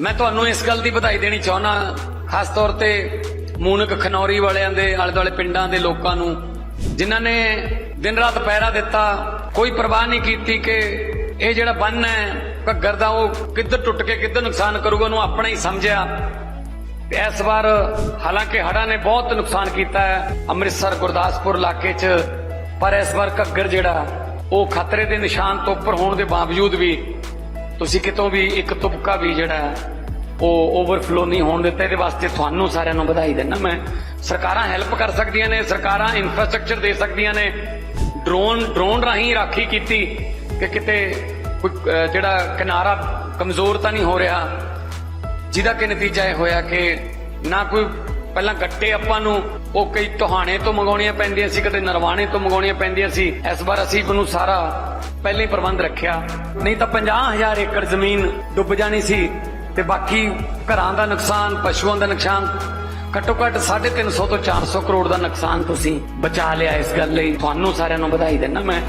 ਮੈਂ ਤੁਹਾਨੂੰ ਇਸ ਗੱਲ ਦੀ ਵਧਾਈ ਦੇਣੀ ਚਾਹੁੰਦਾ ਖਾਸ ਤੌਰ ਤੇ ਮੂਨਕ ਖਨੌਰੀ ਵਾਲਿਆਂ ਦੇ ਆਲੇ ਦੁਆਲੇ ਪਿੰਡਾਂ ਦੇ ਲੋਕਾਂ ਨੂੰ, ਜਿਨ੍ਹਾਂ ਨੇ ਦਿਨ ਰਾਤ ਪਹਿਰਾ ਦਿੱਤਾ, ਕੋਈ ਪਰਵਾਹ ਨਹੀਂ ਕੀਤੀ ਕਿ ਇਹ ਜਿਹੜਾ ਬੰਨ ਹੈ, ਘੱਗਰ ਦਾ, ਉਹ ਕਿੱਧਰ ਟੁੱਟ ਕੇ ਕਿੱਧਰ ਨੁਕਸਾਨ ਕਰੂਗਾ, ਉਹਨੂੰ ਆਪਣਾ ਹੀ ਸਮਝਿਆ। ਇਸ ਵਾਰ ਹਾਲਾਂਕਿ ਹੜ੍ਹਾਂ ਨੇ ਬਹੁਤ ਨੁਕਸਾਨ ਕੀਤਾ ਹੈ, ਅੰਮ੍ਰਿਤਸਰ, ਗੁਰਦਾਸਪੁਰ ਇਲਾਕੇ 'ਚ, ਪਰ ਇਸ ਵਾਰ ਘੱਗਰ ਜਿਹੜਾ, ਉਹ ਖਤਰੇ ਦੇ ਨਿਸ਼ਾਨ ਤੋਂ ਉੱਪਰ ਹੋਣ ਦੇ ਬਾਵਜੂਦ ਵੀ ਤੁਸੀਂ ਕਿਤੋਂ ਵੀ ਇੱਕ ਤੁਪਕਾ ਵੀ ਜਿਹੜਾ ਉਹ ਓਵਰਫਲੋ ਨਹੀਂ ਹੋਣ ਦਿੱਤਾ, ਇਹਦੇ ਵਾਸਤੇ ਤੁਹਾਨੂੰ ਸਾਰਿਆਂ ਨੂੰ ਵਧਾਈ ਦਿੰਦਾ ਮੈਂ। ਸਰਕਾਰਾਂ ਹੈਲਪ ਕਰ ਸਕਦੀਆਂ ਨੇ, ਸਰਕਾਰਾਂ ਇਨਫਰਾਸਟ੍ਰਕਚਰ ਦੇ ਸਕਦੀਆਂ ਨੇ। ਡਰੋਨ ਡਰੋਨ ਰਾਹੀਂ ਰਾਖੀ ਕੀਤੀ ਕਿ ਕਿਤੇ ਕੋਈ ਜਿਹੜਾ ਕਿਨਾਰਾ ਕਮਜ਼ੋਰ ਤਾਂ ਨਹੀਂ ਹੋ ਰਿਹਾ। ਜਿਹਦਾ ਕਿ ਨਤੀਜਾ ਇਹ ਹੋਇਆ ਕਿ ਨਾ ਕੋਈ, ਪਹਿਲਾਂ ਗੱਟੇ ਆਪਾਂ ਨੂੰ, ਉਹ ਕਈ ਟੋਹਾਣੇ ਤੋਂ ਮੰਗਾਉਣੀਆਂ ਪੈਂਦੀਆਂ ਸੀ, ਕਦੇ ਨਰਵਾਣੇ ਤੋਂ ਮੰਗਾਉਣੀਆਂ ਪੈਂਦੀਆਂ ਸੀ। ਇਸ ਵਾਰ ਅਸੀਂ ਉਹਨੂੰ ਸਾਰਾ ਪਹਿਲੇ ਹੀ ਪ੍ਰਬੰਧ ਰੱਖਿਆ। ਨਹੀਂ ਤਾਂ 50000 ਏਕੜ ਜ਼ਮੀਨ ਡੁੱਬ ਜਾਣੀ ਸੀ ਤੇ ਬਾਕੀ ਘਰਾਂ ਦਾ ਨੁਕਸਾਨ, ਪਸ਼ੂਆਂ ਦਾ ਨੁਕਸਾਨ, ਘੱਟੋ ਘੱਟ 350 ਤੋਂ 400 ਕਰੋੜ ਦਾ ਨੁਕਸਾਨ ਤੁਸੀਂ ਬਚਾ ਲਿਆ ਇਸ ਗੱਲ ਲਈ। ਤੁਹਾਨੂੰ ਸਾਰਿਆਂ ਨੂੰ ਵਧਾਈ ਦਿੰਦਾ ਮੈਂ।